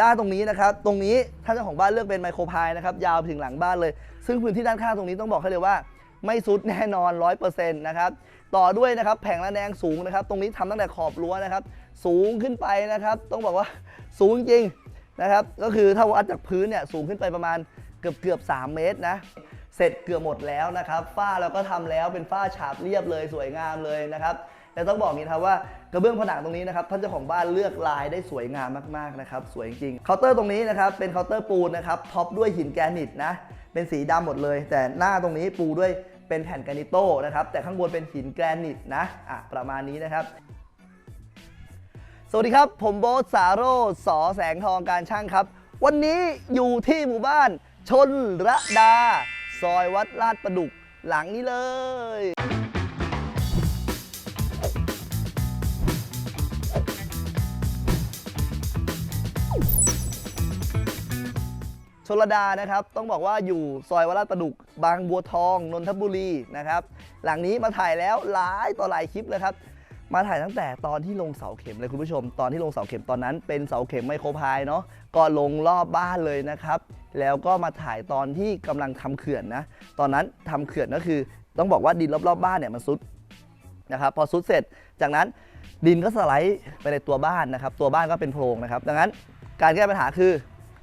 ด้านตรงนี้นะครับ ตรงนี้ท่านเจ้าของบ้านเลือกเป็นไมโครพายนะครับ ยาวไปถึงหลังบ้านเลย ซึ่งพื้นที่ด้านข้างตรงนี้ต้องบอกให้เลยว่า ไม่ซุดแน่นอน 100%นะครับ ต่อด้วยนะครับ แผงระแนงสูงนะครับ ตรงนี้ทำตั้งแต่ขอบรั้วนะครับ สูงขึ้นไปนะครับ ต้องบอกว่าสูงจริงนะครับ ก็คือถ้าวัดจากพื้นเนี่ยสูงขึ้นไปประมาณเกือบเกือบ3เมตรนะ เสร็จเกือบหมดแล้วนะครับ ฝ้าเราก็ทำแล้วเป็นฝ้าฉาบเรียบเลยสวยงามเลยนะครับแต่ต้องบอกนี้ครับว่ากระเบื้องผนังตรงนี้นะครับท่านเจ้าของบ้านเลือกลายได้สวยงามมากๆนะครับสวยจริงเคาน์เตอร์ตรงนี้นะครับเป็นเคาน์เตอร์ปูนนะครับท็อปด้วยหินแกรนิตนะเป็นสีดำหมดเลย แต่หน้าตรงนี้ปูด้วยเป็นแผ่นแกรนิโต้นะครับแต่ข้างบนเป็นหินแกรนิตนะอะประมาณนี้นะครับสวัสดีครับ ผมโบ๊ทสาโรสอแสงทองการช่างครับ วันนี้อยู่ที่หมู่บ้านชนระดา ซอยวัดลาดประดุกหลังนี้เลย ชลดานะครับต้องบอกว่าอยู่ซอยวัดลาดประดุก บางบัวทองนนทบุรีนะครับ หลังนี้มาถ่ายแล้วหลายต่อหลายคลิปเลยครับ มาถ่ายตั้งแต่ตอนที่ลงเสาเข็มเลยคุณผู้ชม ตอนที่ลงเสาเข็มตอนนั้น เป็นเสาเข็มไมโครพายเนาะก็ลงรอบบ้านเลยนะครับ แล้วก็มาถ่ายตอนที่กำลังทำเขื่อนนะ ตอนนั้นทำเขื่อนก็คือ ต้องบอกว่าดินรอบ ๆ บ้านเนี่ยมันซุดนะครับพอซุดเสร็จจากนั้นดินก็สไลด์ไปในตัวบ้านนะครับ ตัวบ้านก็เป็นโพรงนะครับ ดังนั้นการแก้ปัญหาคือ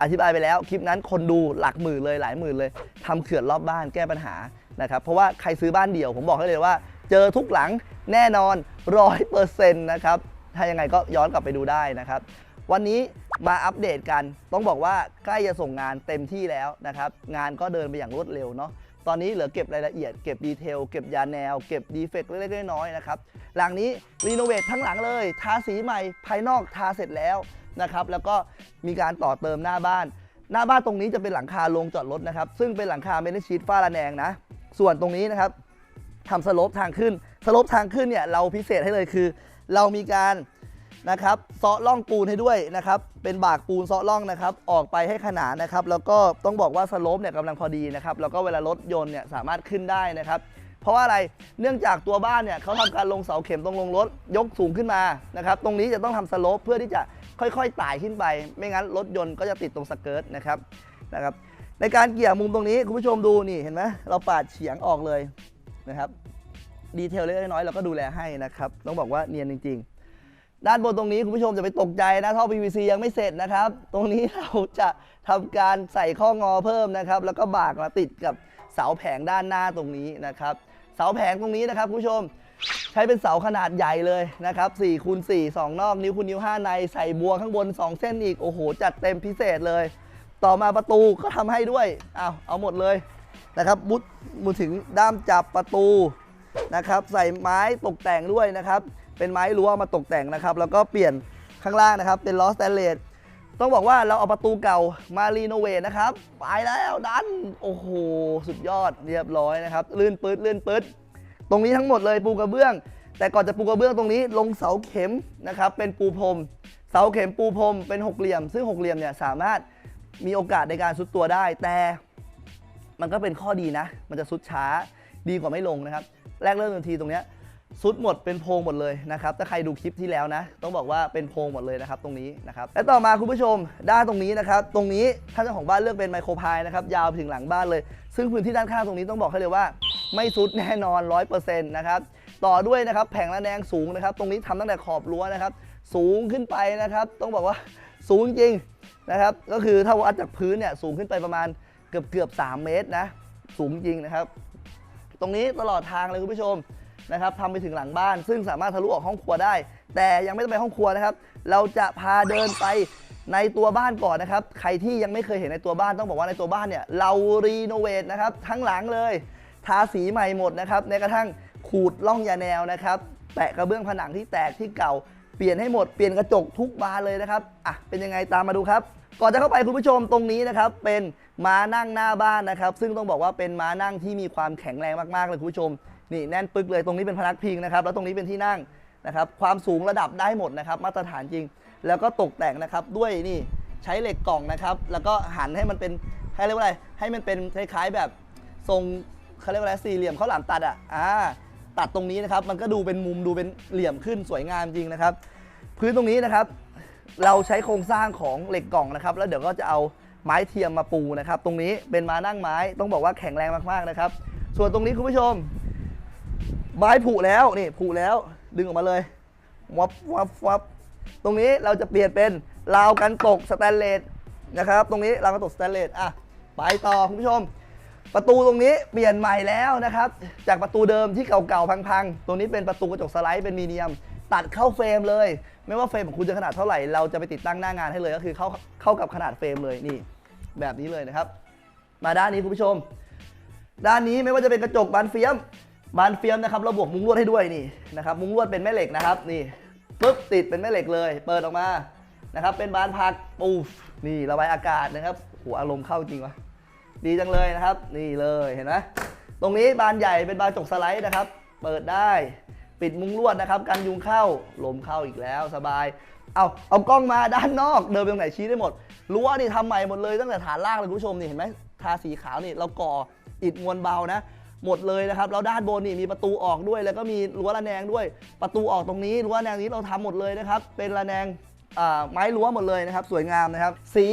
อธิบายไปแล้วคลิปนั้นคนดูหลักหมื่นเลยหลายหมื่นเลยทำเขื่อนรอบบ้านแก้ปัญหานะครับ เพราะว่าใครซื้อบ้านเดี่ยวผมบอกให้เลยว่าเจอทุกหลังแน่นอนร้อยเปอร์เซ็นต์นะครับ ถ้ายังไงก็ย้อนกลับไปดูได้นะครับ วันนี้มาอัปเดตกันต้องบอกว่าใกล้จะส่งงานเต็มที่แล้วนะครับ งานก็เดินไปอย่างรวดเร็วเนาะตอนนี้เหลือเก็บรายละเอียดเก็บดีเทลเก็บยาแนว เก็บดีเฟกต์เล็กๆน้อยๆนะครับ หลังนี้รีโนเวททั้งหลังเลย ทาสีใหม่ภายนอกทาเสร็จแล้วนะครับ แล้วก็มีการต่อเติมหน้าบ้าน หน้าบ้านตรงนี้จะเป็นหลังคาโรงจอดรถนะครับ ซึ่งเป็นหลังคาเมทัลชีตฝ้าระแนงนะ ส่วนตรงนี้นะครับ ทำสโลปทางขึ้น สโลปทางขึ้นเนี่ยเราพิเศษให้เลยคือ เรามีการนะครับเซาะล่องปูนให้ด้วยนะครับ เป็นบากปูนเซาะล่องนะครับ ออกไปให้ขนานนะครับ แล้วก็ต้องบอกว่าสโลปเนี่ยกำลังพอดีนะครับ แล้วก็เวลารถยนต์เนี่ยสามารถขึ้นได้นะครับ เพราะว่าอะไร เนื่องจากตัวบ้านเนี่ยเขาทำการลงเสาเข็มตรงลงรถยกสูงขึ้นมานะครับ ตรงนี้จะต้องทำสโลปเพื่อที่จะค่อยๆไต่ขึ้นไป ไม่งั้นรถยนต์ก็จะติดตรงสเกิร์ตนะครับ นะครับ ในการเกี่ยมุมตรงนี้คุณผู้ชมดูนี่เห็นไหมเราปาดเฉียงออกเลย นะครับดีเทลเล็กน้อยเราก็ดูแลให้นะครับ ต้องบอกว่าเนียนจริง ๆ ด้านบนตรงนี้คุณผู้ชมจะไปตกใจนะท่อ PVC ยังไม่เสร็จนะครับ ตรงนี้เราจะทำการใส่ข้องอเพิ่มนะครับ แล้วก็บากมาติดกับเสาแผงด้านหน้าตรงนี้นะครับ เสาแผงตรงนี้นะครับคุณผู้ชมใช้เป็นเสาขนาดใหญ่เลยนะครับ4คูณ4 2 นอก นิ้วคูณนิ้ว 5 ใน ใส่บัวข้างบน 2 เส้นอีก โอ้โห จัดเต็มพิเศษเลย ต่อมาประตูก็ทำให้ด้วย เอาเอาหมดเลย นะครับมุดมุดถึงด้ามจับประตูนะครับ ใส่ไม้ตกแต่งด้วยนะครับ เป็นไม้รั้วมาตกแต่งนะครับ แล้วก็เปลี่ยนข้างล่างนะครับ เป็นล้อสแตนเลสต้องบอกว่าเราเอาประตูเก่ามารีโนเวทนะครับ ไปแล้วดัน โอ้โห สุดยอดเรียบร้อยนะครับ ลื่นปื๊ดลื่นปื๊ดตรงนี้ทั้งหมดเลยปูกระเบื้อง แต่ก่อนจะปูกระเบื้องตรงนี้ ลงเสาเข็มนะครับ เป็นปูพรม เสาเข็มปูพรมเป็นหกเหลี่ยม ซึ่งหกเหลี่ยมเนี่ยสามารถมีโอกาสในการซุดตัวได้ แต่ มันก็เป็นข้อดีนะ มันจะซุดช้าดีกว่าไม่ลงนะครับแรกเริ่มทันทีตรงเนี้ยซุดหมดเป็นโพงหมดเลยนะครับถ้าใครดูคลิปที่แล้วนะ ต้องบอกว่าเป็นโพงหมดเลยนะครับตรงนี้นะครับและต่อมาคุณผู้ชมด้านตรงนี้นะครับตรงนี้ท่านเจ้าของบ้านเลือกเป็นไมโครพายนะครับยาวไปถึงหลังบ้านเลย ซึ่งพื้นที่ด้านข้างตรงนี้ต้องบอกให้เลยว่า ไม่ซุดแน่นอน 100%นะครับต่อด้วยนะครับแผงระแนงสูงนะครับตรงนี้ทำตั้งแต่ขอบรั้วนะครับสูงขึ้นไปนะครับต้องบอกว่าสูงจริงนะครับก็คือถ้าวัดจากพื้นเนี่ยสูงขึ้นไปประมาณ เกือบเกือบ3เมตรนะ สูงจริงนะครับ ตรงนี้ตลอดทางเลยคุณผู้ชมนะครับทำไปถึงหลังบ้าน ซึ่งสามารถทะลุออกห้องครัวได้ แต่ยังไม่ต้องไปห้องครัวนะครับ เราจะพาเดินไปในตัวบ้านก่อนนะครับ ใครที่ยังไม่เคยเห็นในตัวบ้านต้องบอกว่าในตัวบ้านเนี่ยเรารีโนเวทนะครับทั้งหลังเลย ทาสีใหม่หมดนะครับแม้กระทั่งขูดล่องยาแนวนะครับแปะกระเบื้องผนังที่แตกที่เก่า เปลี่ยนให้หมดเปลี่ยนกระจกทุกบานเลยนะครับอะเป็นยังไงตามมาดูครับ ก่อนจะเข้าไปคุณผู้ชมตรงนี้นะครับเป็นม้านั่งหน้าบ้านนะครับ ซึ่งต้องบอกว่าเป็นม้านั่งที่มีความแข็งแรงมากๆเลยคุณผู้ชมนี่แน่นปึกเลยตรงนี้เป็นพนักพิงนะครับแล้วตรงนี้เป็นที่นั่งนะครับความสูงระดับได้หมดนะครับ มาตรฐานจริง แล้วก็ตกแต่งนะครับด้วยนี่ใช้เหล็กกล่องนะครับแล้วก็หันให้มันเป็นให้เรียกว่าอะไรให้มันเป็นคล้ายๆแบบทรงเขาเรียกว่าอะไรสี่เหลี่ยมข้าวหลามตัดอะอ่าตัดตรงนี้นะครับมันก็ดูเป็นมุมดูเป็นเหลี่ยมขึ้นสวยงามจริงนะครับ พื้นตรงนี้นะครับ เราใช้โครงสร้างของเหล็กกล่องนะครับ แล้วเดี๋ยวก็จะเอาไม้เทียมมาปูนะครับ ตรงนี้เป็นมานั่งไม้ต้องบอกว่าแข็งแรงมากๆนะครับ ส่วนตรงนี้คุณผู้ชม ไม้ผุแล้วนี่ผุแล้วดึงออกมาเลยวับวับวับตรงนี้เราจะเปลี่ยนเป็นราวกันตกสแตนเลสนะครับ ตรงนี้ราวกันตกสแตนเลสอะไปต่อคุณผู้ชม ประตูตรงนี้เปลี่ยนใหม่แล้วนะครับ จากประตูเดิมที่เก่าๆพังๆ ตรงนี้เป็นประตูกระจกสไลด์เป็นมีเนียม ตัดเข้าเฟรมเลย ไม่ว่าเฟรมของคุณจะขนาดเท่าไหร่เราจะไปติดตั้งหน้างานให้เลย ก็คือเข้าเข้ากับขนาดเฟรมเลยนี่ แบบนี้เลยนะครับ มาด้านนี้คุณผู้ชม ด้านนี้ไม่ว่าจะเป็นกระจกบานเฟียม บานเฟียมนะครับเราบวกมุ้งลวดให้ด้วยนี่นะครับมุ้งลวดเป็นแม่เหล็กนะครับนี่ปุ๊บติดเป็นแม่เหล็กเลย เปิดออกมานะครับเป็นบานพักปูฟนี่ระบายอากาศนะครับโหอารมณ์เข้าจริงวะดีจังเลยนะครับ นี่เลยเห็นไหมตรงนี้บานใหญ่เป็นบานกระจกสไลด์นะครับ เปิดได้ ปิดมุ้งลวดนะครับกันยุงเข้าลมเข้าอีกแล้วสบาย เอาเอากล้องมาด้านนอก เดินไปตรงไหนชี้ได้หมดรั้วนี่ทำใหม่หมดเลยตั้งแต่ฐานล่างเลยคุณผู้ชมนี่เห็นไหมทาสีขาวนี่เราก่ออิฐมวลเบานะหมดเลยนะครับแล้วด้านบนนี่มีประตูออกด้วย แล้วก็มีรั้วระแนงด้วย ประตูออกตรงนี้รั้วระแนงนี้เราทำหมดเลยนะครับ เป็นระแนงไม้รั้วหมดเลยนะครับ สวยงามนะครับ สี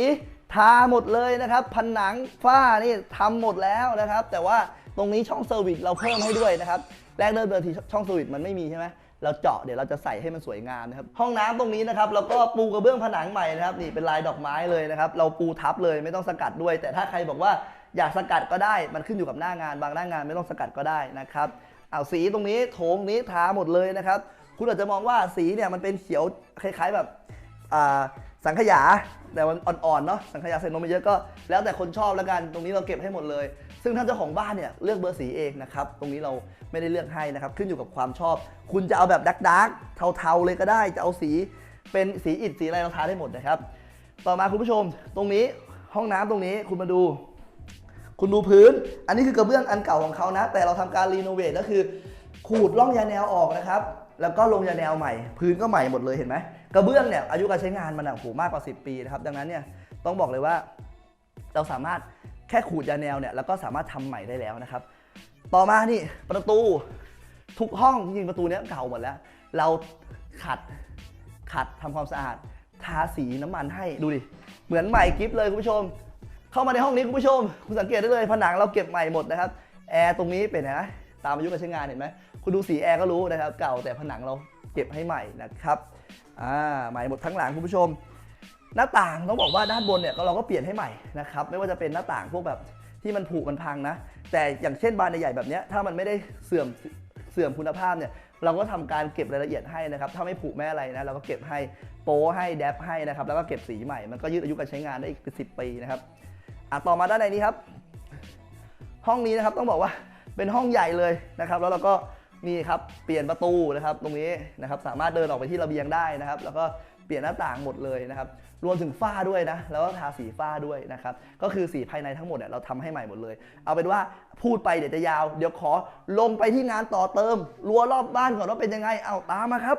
ทาหมดเลยนะครับ ผนังฝ้านี่ทำหมดแล้วนะครับ แต่ว่า ตรงนี้ช่องเซอร์วิสเราเพิ่มให้ด้วยนะครับแรกเริ่มเดิมทีช่องเซอร์วิสมันไม่มีใช่ไหมเราเจาะเดี๋ยวเราจะใส่ให้มันสวยงามนะครับห้องน้ำตรงนี้นะครับแล้วก็ปูกระเบื้องผนังใหม่นะครับนี่เป็นลายดอกไม้เลยนะครับเราปูทับเลยไม่ต้องสกัดด้วย แต่ถ้าใครบอกว่าอยากสกัดก็ได้มันขึ้นอยู่กับหน้างาน บางหน้างานไม่ต้องสกัดก็ได้นะครับเอาสีตรงนี้โถงนี้ทาหมดเลยนะครับคุณอาจจะมองว่าสีเนี่ยมันเป็นเขียวคล้ายๆแบบสังขยาแต่มันอ่อนๆเนาะสังขยาใส่นมไปเยอะก็แล้วแต่คนชอบแล้วกันตรงนี้เราเก็บให้หมดเลย ซึ่งท่านเจ้าของบ้านเนี่ยเลือกเบอร์สีเองนะครับ ตรงนี้เราไม่ได้เลือกให้นะครับ ขึ้นอยู่กับความชอบ คุณจะเอาแบบดักดักเทาๆเลยก็ได้ จะเอาสีเป็นสีอิฐสีอะไรเราทาได้หมดนะครับ ต่อมาคุณผู้ชม ตรงนี้ห้องน้ำตรงนี้คุณมาดู คุณดูพื้น อันนี้คือกระเบื้องอันเก่าของเขานะ แต่เราทำการรีโนเวทก็คือ ขูดร่องยาแนวออกนะครับ แล้วก็ลงยาแนวใหม่ พื้นก็ใหม่หมดเลยเห็นไหมกระเบื้องเนี่ยอายุการใช้งานมันอะโหมากกว่า 10 ปีนะครับ ดังนั้นเนี่ยต้องบอกเลยว่าเราสามารถ แค่ขูดยาแนวเนี่ยแล้วก็สามารถทำใหม่ได้แล้วนะครับ ต่อมานี่ประตูทุกห้องจริงประตูเนี้ยเก่าหมดแล้ว เราขัดขัดทำความสะอาดทาสีน้ำมันให้ดูดิเหมือนใหม่กิฟเลยคุณผู้ชม เข้ามาในห้องนี้คุณผู้ชม คุณสังเกตได้เลยผนังเราเก็บใหม่หมดนะครับแอร์ตรงนี้เป็นนะตามอายุการใช้งานเห็นไหมคุณดูสีแอร์ก็รู้นะครับ เก่าแต่ผนังเราเก็บให้ใหม่นะครับอ่าใหม่หมดทั้งหลังคุณผู้ชม หน้าต่างต้องบอกว่าด้านบนเนี่ยเราก็เปลี่ยนให้ใหม่นะครับไม่ว่าจะเป็นหน้าต่างพวกแบบที่มันผุมันพังนะ แต่อย่างเช่นบานใหญ่ๆแบบนี้ถ้ามันไม่ได้เสื่อมเสื่อมคุณภาพเนี่ยเราก็ทำการเก็บรายละเอียดให้นะครับ ถ้าไม่ผุไม่อะไรนะเราก็เก็บให้โป้ให้แดบให้นะครับ แล้วก็เก็บสีใหม่ มันก็ยืดอายุการใช้งานได้อีกเป็นสิปีนะครับอะต่อมาด้านในนี้ครับ ห้องนี้นะครับต้องบอกว่าเป็นห้องใหญ่เลยนะครับ แล้วเราก็นี่ครับเปลี่ยนประตูนะครับ ตรงนี้นะครับสามารถเดินออกไปที่ระเบียงได้นะครับ แล้วก็ ปลี่ยนหน้าต่างหมดเลยนะครับ รวมถึงฝ้าด้วยนะ แล้วก็ทาสีฝ้าด้วยนะครับ ก็คือสีภายในทั้งหมดเนี่ยเราทำให้ใหม่หมดเลย เอาเป็นว่าพูดไปเดี๋ยวจะยาว เดี๋ยวขอลงไปที่งานต่อเติม รั้วรอบบ้านก่อนว่าเป็นยังไง เอาตามมาครับ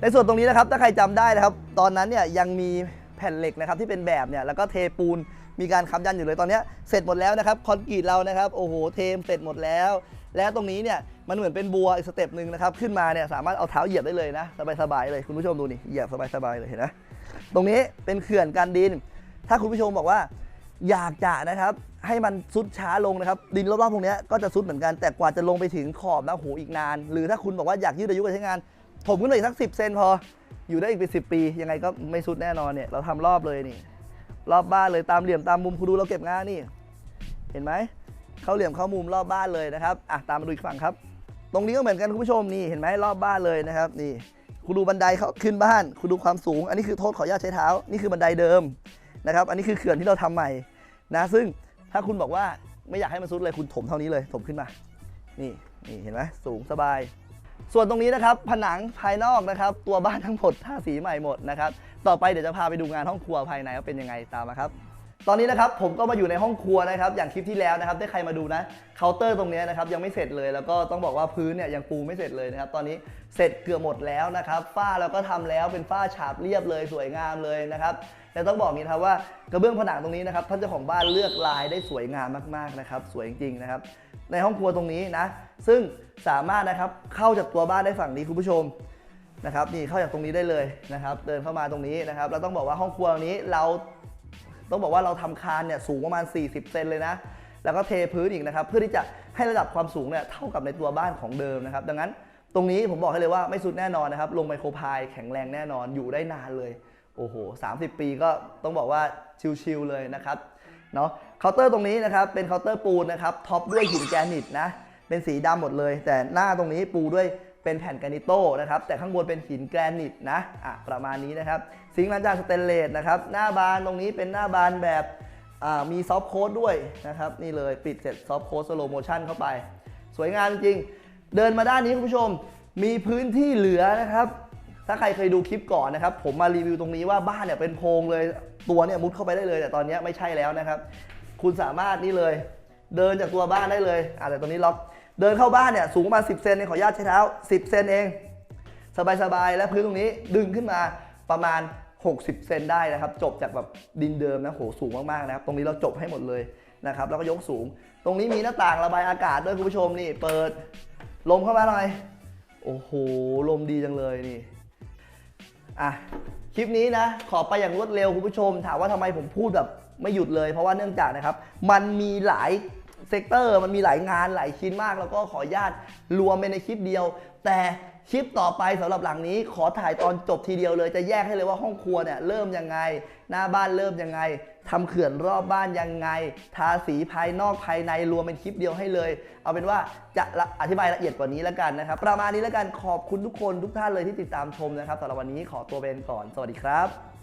ในส่วนตรงนี้นะครับ ถ้าใครจำได้นะครับ ตอนนั้นเนี่ยยังมีแผ่นเหล็กนะครับที่เป็นแบบเนี่ย แล้วก็เทปูน มีการค้ำยันอยู่เลย ตอนนี้เสร็จหมดแล้วนะครับ คอนกรีตเรานะครับ โอ้โห เทมเสร็จหมดแล้ว และตรงนี้เนี่ยมันเหมือนเป็นบัวอีกสเต็ปหนึ่งนะครับขึ้นมาเนี่ยสามารถเอาเท้าเหยียบได้เลยนะสบายๆเลยคุณผู้ชมดูนี่เหยียบสบายๆเลยเห็นไหมตรงนี้เป็นเขื่อนกันดิน ถ้าคุณผู้ชมบอกว่าอยากจะนะครับให้มันซุดช้าลงนะครับ ดินรอบๆตรงนี้ก็จะซุดเหมือนกันแต่กว่าจะลงไปถึงขอบนะโหอีกนาน หรือถ้าคุณบอกว่าอยากยืดอายุการใช้งานถมขึ้นไปอีกสักสิเซนพอ อยู่ได้อีกเป็นสิปี ยังไงก็ไม่สุดแน่นอนเนี่ยเราทำรอบเลยนี่ รอบบ้านเลยตามเหลี่ยมตามมุมคุณดูเราเก็บงานนี่ เห็นไหม เข้าเหลี่ยมเข้ามุมรอบบ้านเลยนะครับอะตามมาดูอีกฝั่งครับ ตรงนี้ก็เหมือนกันคุณผู้ชมนี่เห็นไหมรอบบ้านเลยนะครับ นี่คุณดูบันไดเขาขึ้นบ้าน คุณดูความสูง อันนี้คือโทษขออนุญาตใช้เท้า นี่คือบันไดเดิมนะครับ อันนี้คือเขื่อนที่เราทำใหม่นะ ซึ่งถ้าคุณบอกว่าไม่อยากให้มันซุดเลยคุณถมเท่านี้เลย ถมขึ้นมา นี่นี่เห็นไหมสูงสบาย ส่วนตรงนี้นะครับ ผนังภายนอกนะครับ ตัวบ้านทั้งหมดทาสีใหม่หมดนะครับ ต่อไปเดี๋ยวจะพาไปดูงานห้องครัวภายในว่าเป็นยังไงตามมาครับ ตอนนี้นะครับผมก็มาอยู่ในห้องครัวนะครับอย่างคลิปที่แล้วนะครับถ้ใครมาดูนะเคาน์เตอร์ตรงนี้นะครับยังไม่เสร็จเลย แล้วก็ต้องบอกว่าพื้นเนี่ยยังปูไม่เสร็จเลยนะครับตอนนี้เสร็จเกือบหมดแล้วนะครับฝ้าเราก็ทำแล้วเป็นฝ้าฉาบเรียบเลยสวยงามเลยนะครับแต่ต้องบอกนี้นครับว่ากระเบื้องผนังตรงนี้นะครับท่านเจ้าของบ้านเลือกลายได้สวยงามมากๆนะครับสวยจริงๆนะครับในห้องครัวตรงนี้นะซึ่งสามารถนะครับเข้าจากตัวบ้านได้ฝั่งนี้คุณผู้ชมนะครับนี่เข้าจากตรงนี้ได้เลยนะครับเดินเข้ามาตรงนี้นะครับเราต้องบอกว่าห้องครัวนี้เรา ต้องบอกว่าเราทำคานเนี่ยสูงประมาณ 40 เซนเลยนะ แล้วก็เทพื้นอีกนะครับ เพื่อที่จะให้ระดับความสูงเนี่ยเท่ากับในตัวบ้านของเดิมนะครับ ดังนั้นตรงนี้ผมบอกให้เลยว่าไม่สุดแน่นอนนะครับ ลงไมโครพายแข็งแรงแน่นอนอยู่ได้นานเลย โอ้โห 30 ปีก็ต้องบอกว่าชิลๆเลยนะครับเนาะเคาน์เตอร์ตรงนี้นะครับเป็นเคาน์เตอร์ปูนนะครับท็อปด้วยหินแกรนิตนะเป็นสีดำหมดเลย แต่หน้าตรงนี้ปูด้วย เป็นแผ่นแกรนิโต้นะครับแต่ข้างบนเป็นหินแกรนิตนะอะประมาณนี้นะครับซิงค์ล้างจานสเตนเลสนะครับหน้าบานตรงนี้เป็นหน้าบานแบบอ่ามีซอฟต์โค้ดด้วยนะครับนี่เลยปิดเสร็จซอฟต์โค้ดสโลโมชั่นเข้าไป สวยงามจริง เดินมาด้านนี้คุณผู้ชม มีพื้นที่เหลือนะครับถ้าใครเคยดูคลิปก่อนนะครับ ผมมารีวิวตรงนี้ว่าบ้านเนี่ยเป็นโพรงเลยตัวเนี่ยมุดเข้าไปได้เลย แต่ตอนนี้ไม่ใช่แล้วนะครับ คุณสามารถนี่เลย เดินจากตัวบ้านได้เลยอะแต่ตรงนี้ล็อก เดินเข้าบ้านเนี่ยสูงประมาณ10 เซนเนี่ยขออนุญาตใช้เท้า 10 เซนเอง สบายๆ และพื้นตรงนี้ดึงขึ้นมาประมาณ 60 เซนได้นะครับ จบจากแบบดินเดิมนะโหสูงมากๆนะครับ ตรงนี้เราจบให้หมดเลยนะครับ แล้วก็ยกสูง ตรงนี้มีหน้าต่างระบายอากาศด้วยคุณผู้ชมนี่ เปิดลมเข้ามาหน่อย โอ้โห ลมดีจังเลยนี่ อะ คลิปนี้นะ ขอไปอย่างรวดเร็วคุณผู้ชม ถามว่าทำไมผมพูดแบบไม่หยุดเลย เพราะว่าเนื่องจากนะครับ มันมีหลาย เซกเตอร์มันมีหลายงานหลายชิ้นมาก แล้วก็ขออนุญาตรวมไปในคลิปเดียว แต่คลิปต่อไปสำหรับหลังนี้ขอถ่ายตอนจบทีเดียวเลย จะแยกให้เลยว่าห้องครัวเนี่ยเริ่มยังไง หน้าบ้านเริ่มยังไงทำเขื่อนรอบบ้านยังไง ทาสีภายนอกภายในรวมเป็นคลิปเดียวให้เลย เอาเป็นว่าจะละอธิบายละเอียดกว่านี้แล้วกันนะครับ ประมาณนี้แล้วกันขอบคุณทุกคนทุกท่านเลยที่ติดตามชมนะครับสำหรับวันนี้ขอตัวเป็นก่อน สวัสดีครับ